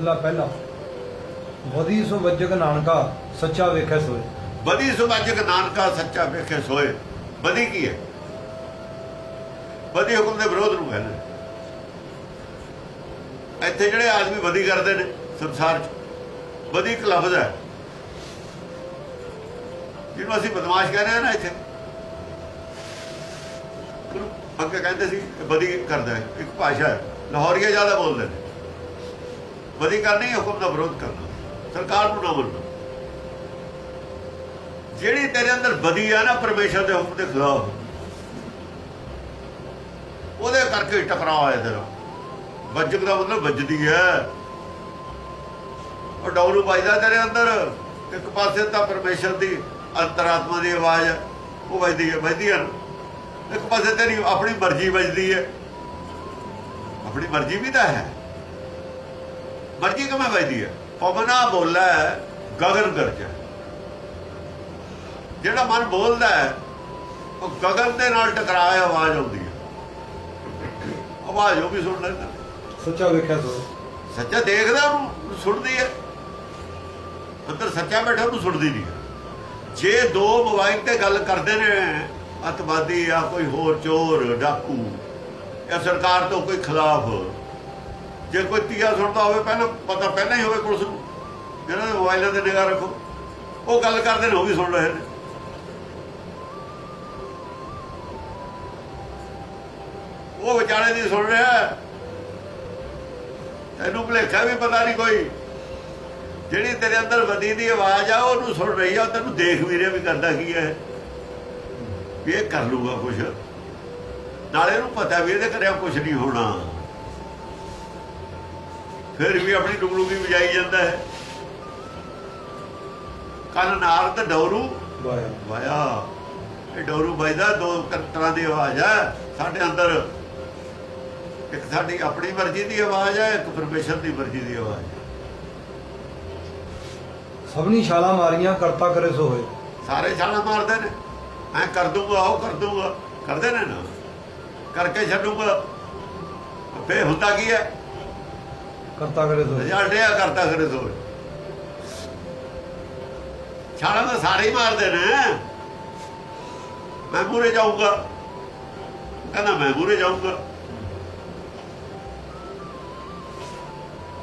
ਮਹੱਲਾ ਪਹਿਲਾ। ਵਧੀ ਸੋ ਵੱਜਕ ਨਾਨਕਾ ਸੱਚਾ ਵੇਖੈ ਸੋਏ। ਬਦੀ ਸੁਭਾਜਕ ਨਾਨਕਾ ਸੱਚਾ ਵੇਖੇ ਸੋਏ। ਬਦੀ ਕੀ ਹੈ? ਬਦੀ ਹੁਕਮ ਦੇ ਵਿਰੋਧ ਨੂੰ ਕਹਿੰਦੇ ਇੱਥੇ ਜਿਹੜੇ ਆਦਮੀ ਵਧੀ ਕਰਦੇ ਨੇ ਸੰਸਾਰ 'ਚ, ਬਦੀ ਇੱਕ ਲਫ਼ਜ਼ ਹੈ। ਜਿਹਨੂੰ ਅਸੀਂ ਬਦਮਾਸ਼ ਕਹਿੰਦੇ ਆ ਨਾ ਇੱਥੇ। ਅੱਗੇ ਕਹਿੰਦੇ ਸੀ ਵਧੀ ਕਰਦਾ ਇੱਕ ਭਾਸ਼ਾ ਹੈ। ਲਾਹੌਰੀਆ ਜ਼ਿਆਦਾ ਬੋਲਦੇ ਨੇ। ਬਦੀ ਕਰਨੀ ਹੁਕਮ ਦਾ ਵਿਰੋਧ ਕਰਨਾ। ਸਰਕਾਰ ਨੂੰ ਨਾ ਮੰਨਣਾ ਜਿਹੜੀ ਤੇਰੇ ਅੰਦਰ ਬਦੀ ਆ ਨਾ, ਪਰਮੇਸ਼ਰ ਦੇ ਹੁਕਮ ਦੇ ਖਿਲਾਫ। ਉਹਦੇ ਕਰਕੇ ਟਕਰਾਅ ਆਇਆ ਤੇਰਾ। ਵੱਜਕ ਦਾ ਮਤਲਬ ਵੱਜਦੀ ਹੈ। ਉਹ ਡੌਰੂ ਵੱਜਦਾ ਤੇਰੇ ਅੰਦਰ। ਇੱਕ ਪਾਸੇ ਤਾਂ ਪਰਮੇਸ਼ਰ ਦੀ ਅੰਤਰਾਤਮਾ ਦੀ ਆਵਾਜ਼ ਉਹ ਵੱਜਦੀ ਹੈ ਵੱਜਦੀ ਹੈ ਇੱਕ ਪਾਸੇ ਤੇਰੀ ਆਪਣੀ ਮਰਜ਼ੀ ਵੱਜਦੀ ਹੈ। ਆਪਣੀ ਮਰਜ਼ੀ ਵੀ ਤਾਂ ਹੈ। ਮਰਜ਼ੀ ਕਿਵੇਂ ਵੱਜਦੀ ਹੈ? ਪਵਨਾ ਬੋਲਾ ਗਗਨ ਗਰਜਾ ਜਿਹੜਾ ਮਨ ਬੋਲਦਾ ਹੈ ਉਹ ਗਗਨ ਦੇ ਨਾਲ ਟਕਰਾਏ ਆਵਾਜ਼ ਆਉਂਦੀ ਹੈ। ਆਵਾਜ਼ ਉਹ ਵੀ ਸੁਣ ਲੈਂਦਾ। ਸੱਚਾ ਵੇਖੈ ਸੋਏ ਸੱਚਾ ਦੇਖਦਾ ਉਹਨੂੰ ਸੁਣਦੀ ਹੈ। ਅੰਦਰ ਸੱਚਾ ਬੈਠਾ ਉਹਨੂੰ ਸੁਣਦੀ ਨਹੀਂ। ਜੇ ਦੋ ਮੋਬਾਈਲ ਤੇ ਗੱਲ ਕਰਦੇ ਨੇ ਅਤਵਾਦੀ ਆ ਕੋਈ ਹੋਰ ਚੋਰ ਡਾਕੂ ਜਾਂ ਸਰਕਾਰ ਤੋਂ ਕੋਈ ਖਿਲਾਫ ਜੇ ਕੋਈ ਤੀਆ ਸੁਣਦਾ ਹੋਵੇ, ਪਹਿਲਾਂ ਪਤਾ ਪਹਿਲਾਂ ਹੀ ਹੋਵੇ ਪੁਲਿਸ ਨੂੰ। ਇਹਨਾਂ ਦੇ ਮੋਬਾਈਲਾਂ ਤੇ ਨਿਗਾਹ ਰੱਖੋ। ਉਹ ਗੱਲ ਕਰਦੇ ਨੇ, ਉਹ ਵੀ ਸੁਣ ਰਹੇ ਨੇ। ਉਹ ਵਿਚਾਰੇ ਦੀ ਸੁਣ ਰਿਹਾ ਹੈ। ਤੈਨੂੰ ਭੁਲੇਖਾ ਵੀ ਪਤਾ ਨਹੀਂ ਕੋਈ। ਜਿਹੜੀ ਤੇਰੇ ਅੰਦਰ ਵਦੀ ਦੀ ਆਵਾਜ਼ ਆ, ਉਹਨੂੰ ਸੁਣ ਰਹੀ ਆ ਉਹ ਤੈਨੂੰ ਦੇਖ ਵੀ ਰਿਹਾ ਵੀ ਕਰਦਾ ਕੀ ਹੈ। ਵੀ ਇਹ ਕਰ ਲੂਗਾ ਕੁਝ ਨਾਲੇ ਇਹਨੂੰ ਪਤਾ ਵੀ ਇਹਦੇ ਕਰਿਆ ਕੁਝ ਨਹੀਂ ਹੋਣਾ। ਫਿਰ ਵੀ ਆਪਣੀ ਡੁਗਲੂਗੀ ਵਜਾਈ ਜਾਂਦਾ ਹੈ। ਕੰਨ ਨਾਰਦ ਡੌਰੂ। ਵਾਇਆ। ਵਾਇਆ। ਇਹ ਡੋਰੂ ਵੱਜਦਾ ਦੋ ਤਰ੍ਹਾਂ ਦੀ ਆਵਾਜ਼ ਹੈ। ਸਾਡੇ ਅੰਦਰ ਇੱਕ ਸਾਡੀ ਆਪਣੀ ਮਰਜ਼ੀ ਦੀ ਆਵਾਜ਼ ਹੈ ਇੱਕ ਪਰਮੇਸ਼ਰ ਦੀ ਮਰਜ਼ੀ ਦੀ ਆਵਾਜ਼ ਹੈ। ਸਭਨੀ ਛਾਲਾ ਮਾਰੀਆਂ ਕਰਤਾ ਕਰੇ ਸੋ ਹੋਏ ਸਾਰੇ ਛਾਲਾਂ ਮਾਰਦੇ ਨੇ। ਮੈਂ ਕਰ ਦੂੰਗਾ ਉਹ ਕਰ ਦੂੰਗਾ। ਕਰਦੇ ਨੇ ਨਾ। ਕਰਕੇ ਛੱਡੂਗਾ। ਫੇ ਹੁੰਦਾ ਕੀ ਹੈ? ਕਰਤਾ ਕਰੇ ਸੋ ਹੋਏ ਰਿਜ਼ਲਟ ਇਹ ਆ ਕਰਤਾ ਕਰੇ ਸੋ ਛਾਲਾਂ ਤਾਂ ਸਾਰੇ ਹੀ ਮਾਰਦੇ ਨੇ। ਮੈਂ ਮੂਰੇ ਜਾਊਂਗਾ। ਕਹਿੰਦਾ ਮੈਂ ਮੂਰੇ ਜਾਊਗਾ।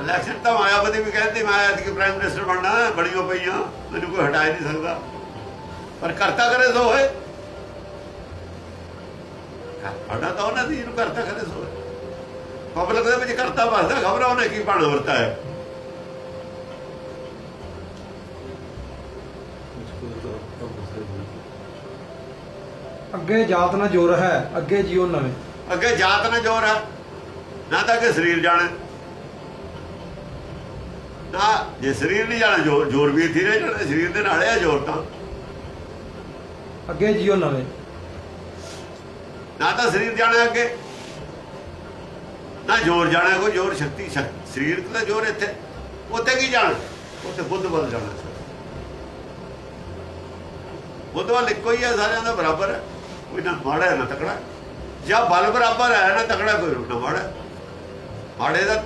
ਇਲੈਕਸ਼ਨ ਤਾਂ ਮਾਇਆਵਤੀ ਵੀ ਕਹਿੰਦੀ ਮੈਂ ਅੱਜ ਕਿ ਪ੍ਰਾਈਮ ਮਿਨਿਸਟਰ ਬਣਨਾ ਹੈ, ਪਈਆਂ ਮੈਨੂੰ ਕੋਈ ਹਟਾ ਹੀ ਨਹੀਂ ਸਕਦਾ। ਪਰ ਕਰਤਾ ਕਰੇ ਸੋ ਹੋਏ ਹਟਾ ਤਾਂ ਉਹਨਾਂ ਦੀ ਇਹਨੂੰ ਕਰਤਾ ਕਰੇ ਸੋ ਪਬਲਿਕ ਦੇ ਵਿੱਚ ਕਰਤਾ ਵਸਦਾ ਖਬਰ ਉਹਨੇ ਕੀ ਬਣ ਵਰਤਾ ਹੈ? ਅੱਗੇ ਜਾਤ ਨਾ ਜੋਰ ਹੈ ਅੱਗੇ ਜਿਉ ਨਵੇਂ। ਅੱਗੇ ਜਾਤ ਨਾ ਜੋਰ ਹੈ ਨਾ ਤਾਂ ਕਿ ਸਰੀਰ ਜਾਣੇ। ਨਾ ਜੇ ਸਰੀਰ ਨਹੀਂ ਜਾਣਾ ਜੋਰ ਜੋਰ ਵੀ ਇੱਥੇ ਰਹਿ ਜਾਣਾ ਸਰੀਰ ਦੇ ਨਾਲ ਹੈ ਜੋਰ ਤਾਂ। ਅੱਗੇ ਜਿਉ ਨਵੇਂ। ਨਾ ਤਾਂ ਸਰੀਰ ਜਾਣਾ ਅੱਗੇ। ਨਾ ਜੋਰ ਜਾਣਾ ਕੋਈ, ਜੋਰ ਸ਼ਕਤੀ, ਸ਼ਕ- ਸਰੀਰ ਦਾ ਜੋਰ ਇੱਥੇ। ਉੱਥੇ ਕੀ ਜਾਣਾ? ਉੱਥੇ ਬੁੱਧ ਵੱਲ ਜਾਣਾ। ਬੁੱਧ ਵੱਲ ਇੱਕੋ ਹੀ ਹੈ ਸਾਰਿਆਂ ਦਾ ਬਰਾਬਰ ਹੈ ਕੋਈ ਨਾ ਮਾੜਾ ਹੈ, ਨਾ ਤਕੜਾ। ਜਾਂ ਬਲ ਬਰਾਬਰ ਹੈ, ਨਾ ਤਕੜਾ ਕੋਈ ਨਾ ਮਾੜਾ। ਮਾੜੇ ਦਾ,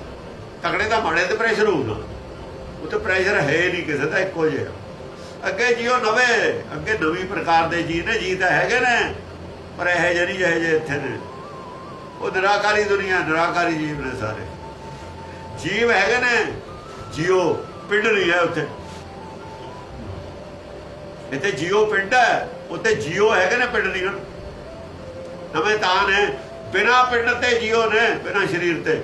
ਤਕੜੇ ਦਾ ਮਾੜੇ ਤੇ ਪ੍ਰੈਸ਼ਰ ਹੋਊਗਾ। ਉੱਥੇ ਪ੍ਰੈਸ਼ਰ ਹੈ ਨਹੀਂ ਕਿਸੇ ਦਾ, ਇੱਕੋ ਜਿਹਾ। ਅੱਗੇ ਜੀਓ ਨਵੇਂ, ਅੱਗੇ ਨਵੀਂ ਪ੍ਰਕਾਰ ਦੇ ਜੀ ਨੇ ਜੀ ਤਾਂ ਹੈਗੇ ਨੇ। ਪਰ ਇਹ ਜਿਹੇ ਨਹੀਂ ਜਿਹੇ ਜਿਹੇ ਇੱਥੇ ਨੇ। ਉਹ ਨਿਰਾਕਾਰੀ ਦੁਨੀਆ, ਨਿਰਾਕਾਰੀ ਜੀਵ ਨੇ ਸਾਰੇ। ਜੀਵ ਹੈਗੇ ਨੇ, ਜੀਓ ਪਿੰਡ ਨਹੀਂ ਹੈ ਉੱਥੇ। ਇੱਥੇ ਜੀਓ ਪਿੰਡ ਹੈ, ਉੱਥੇ ਜੀਓ ਹੈਗੇ ਨੇ ਪਿੰਡ ਨਹੀਂ ਹਨ ਨਵੇਂ ਤਾਂ ਨੇ, ਬਿਨਾ ਪਿੰਡ ਤੇ ਜੀਓ ਨੇ, ਬਿਨਾ ਸਰੀਰ ਤੇ।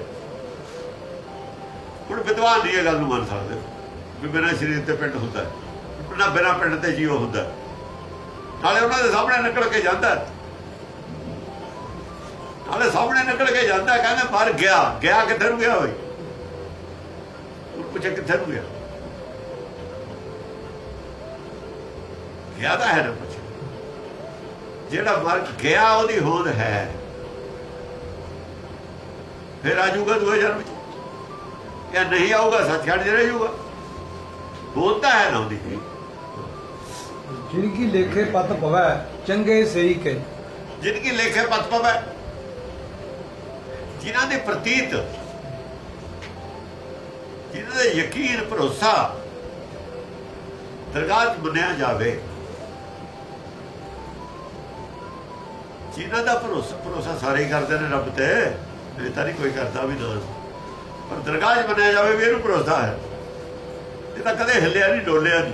ਹੁਣ ਵਿਦਵਾਨ ਦੀ ਇਹ ਗੱਲ ਨੂੰ ਮੰਨ ਸਕਦੇ ਵੀ ਬਿਨਾ ਸਰੀਰ ਤੇ ਪਿੰਡ ਹੁੰਦਾ ਹੈ। ਨਾ ਬਿਨਾ ਪਿੰਡ ਤੇ ਜੀਓ ਹੁੰਦਾ ਹੈ। ਨਾਲੇ ਉਹਨਾਂ ਦੇ ਸਾਹਮਣੇ ਨਿਕਲ ਕੇ ਜਾਂਦਾ ਹੈ। ਨਾਲੇ ਸਾਹਮਣੇ ਨਿਕਲ ਕੇ ਜਾਂਦਾ ਕਹਿੰਦੇ ਪਰ ਗਿਆ ਗਿਆ ਕਿੱਥੇ ਨੂੰ ਗਿਆ ਹੋਈ ਉਹ ਪੁੱਛੇ ਕਿੱਥੇ ਨੂੰ ਗਿਆ? ਗਿਆ ਤਾਂ ਹੈ ਨਾ ਪੁੱਛੇ। ਜਿਹੜਾ ਮਰ ਗਿਆ ਉਹਦੀ ਹੋਂਦ ਹੈ। ਫਿਰ ਆ ਜਾਊਗਾ ਦੂਏ ਜਨਮ ਚ ਜਾਂ ਨਹੀਂ ਆਊਗਾ ਸੱਚਖੰਡ 'ਚ ਰਹਿ ਜਾਊਗਾ? ਹੋਂਦ ਤਾਂ ਹੈ ਨਾ ਉਹਦੀ। ਜਿਨ ਕੀ ਲੇਖੇ ਪਤ ਪਵੈ ਚੰਗੇ ਸਹੀ ਕੇ ਜਿਨਕੀ ਲੇਖੇ ਪਤ ਪਵੈ। ਜਿਨ੍ਹਾਂ ਦੇ ਪ੍ਰਤੀਤ ਜਿਹਨਾਂ ਦਾ ਯਕੀਨ ਭਰੋਸਾ ਦਰਗਾਹ 'ਚ ਮੰਨਿਆ ਜਾਵੇ, ਜਿਨ੍ਹਾਂ ਦਾ ਭਰੋਸਾ ਭਰੋਸਾ ਸਾਰੇ ਕਰਦੇ ਨੇ ਰੱਬ ਤੇ ਇਹ ਤਾਂ ਨਹੀਂ ਕੋਈ ਕਰਦਾ ਵੀ ਨਾ ਪਰ ਦਰਗਾਹ 'ਚ ਮੰਨਿਆ ਜਾਵੇ ਵੀ ਇਹਨੂੰ ਭਰੋਸਾ ਹੈ। ਇਹ ਤਾਂ ਕਦੇ ਹਿੱਲਿਆ ਨਹੀਂ, ਡੋਲਿਆ ਨਹੀਂ।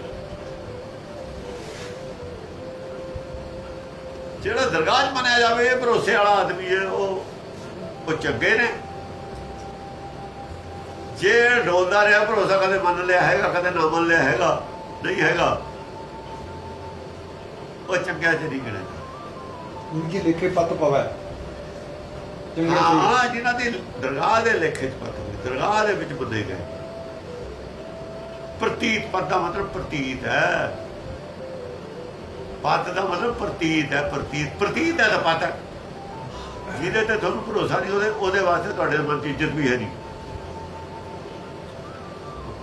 ਜਿਹੜਾ ਦਰਗਾਹ 'ਚ ਮੰਨਿਆ ਜਾਵੇ, ਇਹ ਭਰੋਸੇ ਵਾਲਾ ਆਦਮੀ ਹੈ, ਉਹ ਉਹ ਚੰਗੇ ਨੇ। ਜੇ ਡੋਲਦਾ ਰਿਹਾ ਭਰੋਸਾ ਕਦੇ ਮੰਨ ਲਿਆ ਹੈਗਾ ਕਦੇ ਨਾ ਮੰਨ ਲਿਆ ਹੈਗਾ ਨਹੀਂ ਹੈਗਾ। ਉਹ ਚੰਗਿਆ ਚ ਨਹੀਂ ਗਿਣਿਆ ਇਨਕੀ ਲਿਖੇ ਪਤ ਪਵੈ ਹਾਂ। ਜਿਨ੍ਹਾਂ ਦੀ ਦਰਗਾਹ ਦੇ ਲੇਖੇ ਚ ਪਤਾ ਦਰਗਾਹ ਦੇ ਵਿੱਚ ਬੰਦੇ ਗਏ। ਪ੍ਰਤੀਤ ਪਦ ਦਾ ਮਤਲਬ ਪ੍ਰਤੀਤ ਹੈ। ਪਦ ਦਾ ਮਤਲਬ ਪ੍ਰਤੀਤ ਹੈ ਪ੍ਰਤੀਤ। ਪ੍ਰਤੀਤ ਹੈ ਤਾਂ ਪਤ ਹੈ। ਜਿਹਦੇ ਤੇ ਤੁਹਾਨੂੰ ਭਰੋਸਾ ਨਹੀਂ, ਉਹਦੇ ਉਹਦੇ ਵਾਸਤੇ ਤੁਹਾਡੇ ਮਨ 'ਚ ਇੱਜ਼ਤ ਵੀ ਹੈ ਨਹੀਂ।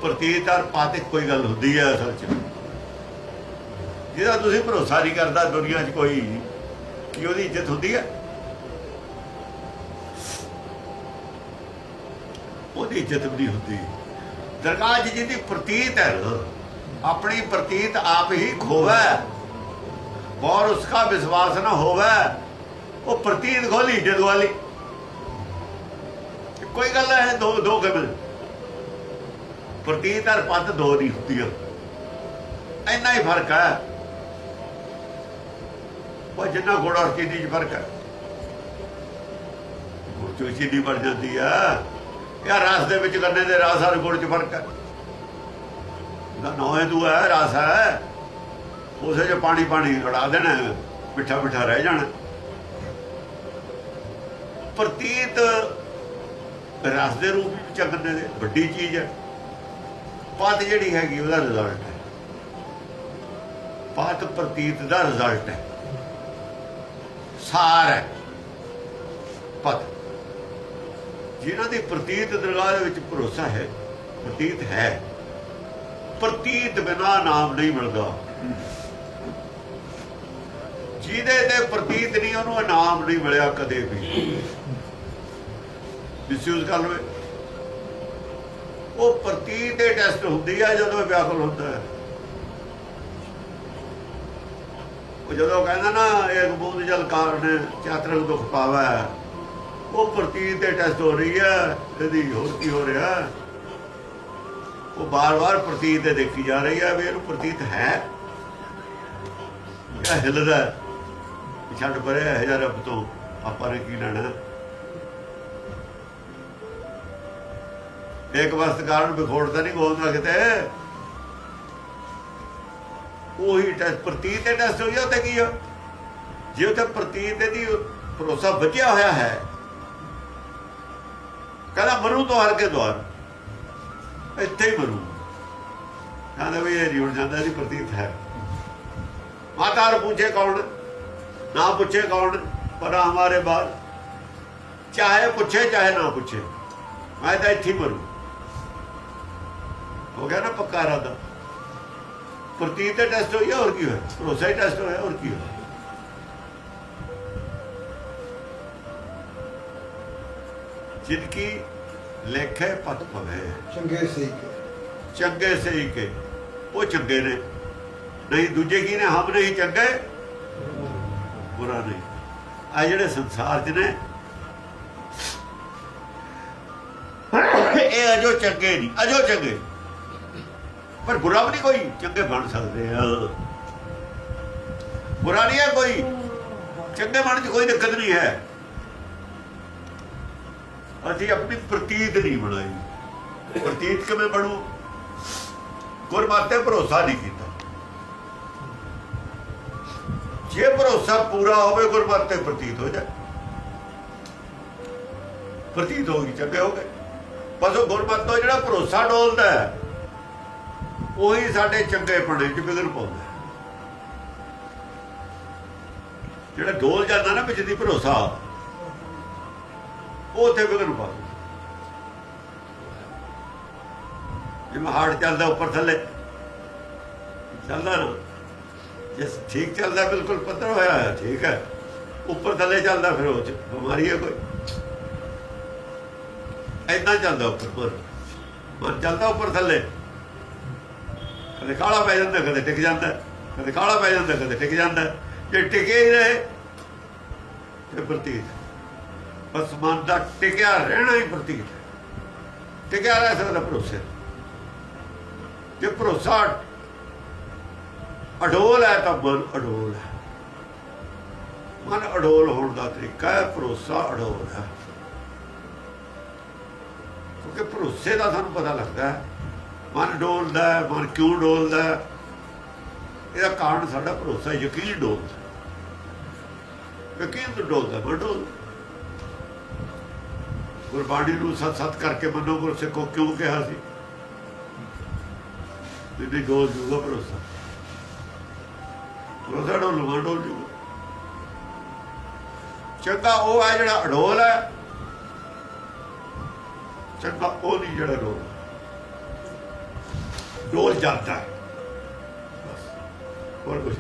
ਪ੍ਰਤੀਤ ਔਰ ਪਤ ਕੋਈ ਗੱਲ ਹੁੰਦੀ ਹੈ ਅਸਲ 'ਚ। ਜਿਹਦਾ ਤੁਸੀਂ ਭਰੋਸਾ ਨਹੀਂ ਕਰਦਾ ਦੁਨੀਆ 'ਚ ਕੋਈ, ਕੀ ਉਹਦੀ ਇੱਜ਼ਤ ਹੁੰਦੀ ਹੈ। ਉਹਦੀ ਇੱਜ਼ਤ ਵੀ ਨਹੀਂ ਹੁੰਦੀ। ਦਰਗਾਹ 'ਚ ਜਿਹਦੀ ਪ੍ਰਤੀਤ ਹੈ, ਆਪਣੀ ਪ੍ਰਤੀਤ ਆਪ ਹੀ ਖੋਵੈ। ਔਰ ਉਸਕਾ ਵਿਸ਼ਵਾਸ ਨਾ ਹੋਵੇ। ਉਹ ਪ੍ਰਤੀਤ ਖੋਲੀ ਇੱਜ਼ਤ ਵਾਲੀ ਕੋਈ ਗੱਲ ਹੈ ਦੋ ਦੋ ਕਬਲ। ਪ੍ਰਤੀਤ ਹਰ ਪੱਤ ਦੋ ਦੀ ਹੁੰਦੀ ਆ। ਇੰਨਾ ਹੀ ਫ਼ਰਕ ਹੈ। ਉਹ ਜਿੰਨਾ ਗੁੜ ਔਰ ਚੀਨੀ 'ਚ ਫ਼ਰਕ ਹੈ। ਗੁੜ ਚੋਂ ਚੀਨੀ ਬਣ ਜਾਂਦੀ ਆ। ਯਾ ਰਸ ਦੇ ਵਿੱਚ ਗੰਨੇ ਦੇ ਰਸ ਔਰ ਗੁੜ 'ਚ ਫ਼ਰਕ ਹੈ। ਦਾ ਨੋਏ ਤੂੰ ਹੈ, ਰਸ ਹੈ। ਉਸੇ 'ਚ ਪਾਣੀ ਪਾਣੀ ਉਡਾ ਦੇਣਾ ਮਿੱਠਾ ਮਿੱਠਾ ਰਹਿ ਜਾਣਾ। ਪ੍ਰਤੀਤ ਰਸ ਦੇ ਰੂਪ ਵਿੱਚ ਗੰਨੇ ਦੇ, ਵੱਡੀ ਚੀਜ਼ ਹੈ ਪਤ ਜਿਹੜੀ ਹੈਗੀ ਉਹਦਾ ਰਿਜ਼ਲਟ ਹੈ। ਪਤ ਪ੍ਰਤੀਤ ਦਾ ਰਿਜ਼ਲਟ ਹੈ। ਸਾਰ ਹੈ। ਪਤ। ਜਿਨ੍ਹਾਂ ਦੀ ਪ੍ਰਤੀਤ ਦਰਗਾਹ ਦੇ ਵਿੱਚ ਭਰੋਸਾ ਹੈ, ਪ੍ਰਤੀਤ ਹੈ। ਪ੍ਰਤੀਤ ਬਿਨਾ ਨਾਮ ਨਹੀਂ ਮਿਲਦਾ। ਜਿਹਦੇ ਤੇ ਪ੍ਰਤੀਤ ਨਹੀਂ, ਉਹਨੂੰ ਇਨਾਮ ਨਹੀਂ ਮਿਲਿਆ ਕਦੇ ਵੀ। ਮਿਸਯੂਜ਼ ਕਰ ਲਵੇ। ਉਹ ਪ੍ਰਤੀਤ ਦੇ ਟੈਸਟ ਹੁੰਦੀ ਹੈ ਜਦੋਂ ਵਿਆਕੁਲ ਹੁੰਦਾ ਹੈ। ਉਹ ਜਦੋਂ ਕਹਿੰਦਾ ਨਾ ਇੱਕ ਬੂੰਦ ਜਲ ਕਾਰਨ ਚਾਤਰਕ ਦੁੱਖ ਪਾਵਾ। ਉਹ ਪ੍ਰਤੀਤ ਦੇ ਟੈਸਟ ਹੋ ਰਹੀ ਹੈ, ਇਹਦੀ ਹੋਰ ਕੀ ਹੋ ਰਿਹਾ ਉਹ ਬਾਰ-ਬਾਰ ਪ੍ਰਤੀਤ ਦੇ ਦੇਖੀ ਜਾ ਰਹੀ ਹੈ ਵੀ ਇਹਨੂੰ ਪ੍ਰਤੀਤ ਹੈ। ਇਹ ਹਿੱਲਦਾ ਛੱਡ ਪਰੇ ਹੈ ਜਾਂ ਰੱਬ ਤੋਂ ਆਪਾਂ ਨੇ ਕੀ ਲੈਣਾ ਇੱਕ ਵਸਤ ਕਾਰਨ ਵਿਖੋੜ ਤਾਂ ਨਹੀਂ ਬੋਲਦਾ ਕਿਤੇ ਉਹੀ ਟੈਸਟ ਪ੍ਰਤੀਤ ਦੇ ਟੈਸਟ ਹੋਈ ਉੱਤੇ ਕੀ ਆ? ਜੇ ਉੱਤੇ ਪ੍ਰਤੀਤ ਦੀ ਭਰੋਸਾ ਬਚਿਆ ਹੋਇਆ ਹੈ, ਕਹਿੰਦਾ ਮਰੂ ਤੋਂ ਹਰ ਕੇ ਦੁਆਰ। ਇੱਥੇ ਹੀ ਮਰੂ। ਕਹਿੰਦਾ ਵੀ ਇਹ ਜੁੜ ਜਾਂਦਾ ਦੀ ਪ੍ਰਤੀਤ ਹੈ। ਮਾਤਾ ਨੂੰ ਪੁੱਛੇ ਕੌਣ? ਨਾ ਪੁੱਛੇ ਕੌਣ? ਪਰ ਹਮਾਰੇ ਬਾਲ ਚਾਹੇ ਪੁੱਛੇ, ਚਾਹੇ ਨਾ ਪੁੱਛੇ। ਮੈਂ ਤਾਂ ਇੱਥੇ ਮਰੂ। ਹੋ ਗਿਆ ਨਾ ਪੱਕਾ ਇਰਾਦਾ ਪ੍ਰਤੀਤ ਦਾ ਟੈਸਟ ਹੋਇਆ ਹੋਰ ਕੀ ਹੋਇਆ? ਭਰੋਸਾ ਹੀ ਟੈਸਟ ਹੋਇਆ ਹੋਰ ਕੀ ਹੋਇਆ? ਜਿਨਕੀ ਲੇਖੇ ਪਤ ਪਵੇ। ਚੰਗੇ ਸੀ ਚੰਗੇ ਸਹੀ ਕੇ। ਉਹ ਚੰਗੇ ਨੇ। ਨਹੀਂ ਦੂਜੇ ਕੀ ਨੇ? ਹਮ ਨਹੀਂ ਚੰਗੇ? ਬੁਰਾ ਨਹੀਂ। ਆ ਜਿਹੜੇ ਸੰਸਾਰ 'ਚ ਨੇ ਇਹ ਅਜੋ ਚੰਗੇ ਨਹੀਂ ਅਜੋ ਚੰਗੇ। ਪਰ ਬੁਰਾ ਵੀ ਨਹੀਂ ਕੋਈ, ਚੰਗੇ ਬਣ ਸਕਦੇ ਆ। ਬੁਰਾ ਨਹੀਂ ਹੈ ਕੋਈ। ਚੰਗੇ ਬਣ 'ਚ ਕੋਈ ਦਿੱਕਤ ਨਹੀਂ ਹੈ। ਅਸੀਂ ਆਪਣੀ ਪ੍ਰਤੀਤ ਨਹੀਂ ਬਣਾਈ। ਪ੍ਰਤੀਤ ਕਿਵੇਂ ਬਣੂ? ਗੁਰਮਤਿ ਭਰੋਸਾ ਨਹੀਂ ਕੀਤਾ। ਜੇ ਭਰੋਸਾ ਪੂਰਾ ਹੋਵੇ, ਗੁਰਮਤਿ ਪ੍ਰਤੀਤ ਹੋ ਜਾਏ। ਪ੍ਰਤੀਤ ਹੋ ਗਈ, ਚੰਗੇ ਹੋ ਗਏ। ਬਸ ਉਹ ਗੁਰਮਤਿ ਤੋਂ ਜਿਹੜਾ ਭਰੋਸਾ ਡੋਲਦਾ ਹੈ ਉਹੀ ਸਾਡੇ ਚੰਗੇ ਪਣੇ ਚ ਬਿਗੜ ਪਾਉਂਦਾ। ਜਿਹੜਾ ਡੋਲ ਜਾਂਦਾ ਨਾ ਵਿੱਚ ਦੀ ਭਰੋਸਾ, ਉਹ ਉੱਥੇ ਵਿਗੜ ਪਾਉਂਦਾ ਜਿਵੇਂ ਹਾਰਟ ਚੱਲਦਾ ਉੱਪਰ ਥੱਲੇ, ਚੱਲਦਾ ਨਾ। ਜੇ ਠੀਕ ਚੱਲਦਾ, ਬਿਲਕੁਲ ਪੱਧਰ ਹੋਇਆ ਹੈ ਠੀਕ ਹੈ। ਉੱਪਰ ਥੱਲੇ ਚੱਲਦਾ ਫਿਰ ਉਹ 'ਚ ਬਿਮਾਰੀ ਹੈ ਕੋਈ। ਐਦਾਂ ਚੱਲਦਾ ਉੱਪਰ ਪਰ ਮਨ ਚੱਲਦਾ ਉੱਪਰ ਥੱਲੇ। ਕਦੇ ਕਾਲਾ ਪੈ ਜਾਂਦਾ, ਕਦੇ ਟਿਕ ਜਾਂਦਾ, ਕਦੇ ਕਾਲਾ ਪੈ ਜਾਂਦਾ, ਕਦੇ ਟਿਕ ਜਾਂਦਾ। ਜੇ ਟਿਕੇ ਹੀ ਰਹੇ ਤੇ ਪ੍ਰਤੀਤ ਬਸ ਮਨ ਦਾ ਟਿਕਿਆ ਰਹਿਣਾ ਹੀ ਪ੍ਰਤੀਤ ਟਿਕਿਆ ਰਹਿ ਸਕਦਾ ਭਰੋਸੇ ਜੇ ਭਰੋਸਾ ਅਡੋਲ ਹੈ, ਤਾਂ ਮਨ ਅਡੋਲ ਹੈ। ਮਨ ਅਡੋਲ ਹੋਣ ਦਾ ਤਰੀਕਾ ਹੈ, ਭਰੋਸਾ ਅਡੋਲ ਹੈ। ਕਿਉਂਕਿ ਭਰੋਸੇ ਦਾ ਸਾਨੂੰ ਪਤਾ ਲੱਗਦਾ ਹੈ ਮਨ ਡੋਲਦਾ ਮਨ ਕਿਉਂ ਡੋਲਦਾ ਇਹਦਾ ਕਾਰਨ ਸਾਡਾ ਭਰੋਸਾ ਯਕੀਨ ਡੋਲਦਾ ਯਕੀਨ ਤੋਂ ਡੋਲਦਾ ਮਨ ਗੁਰਬਾਣੀ ਨੂੰ ਸਤ ਸਤ ਕਰਕੇ ਮੰਨੋ, ਗੁਰ ਸਿੱਖੋ, ਕਿਉਂ ਕਿਹਾ ਸੀ? ਵੀ ਡੋਲ ਜੂਗਾ ਭਰੋਸਾ। ਭਰੋਸਾ ਡੋਲ ਲੂਗਾ ਡੋਲ ਜੂਗਾ। ਚੰਗਾ ਉਹ ਹੈ ਜਿਹੜਾ ਅਡੋਲ ਹੈ। ਚੰਗਾ ਉਹ ਨਹੀਂ ਜਿਹੜਾ ਡੋਲ ਡੋਲ ਜਾਂਦਾ ਹੈ। ਬਸ। ਹੋਰ ਕੁਝ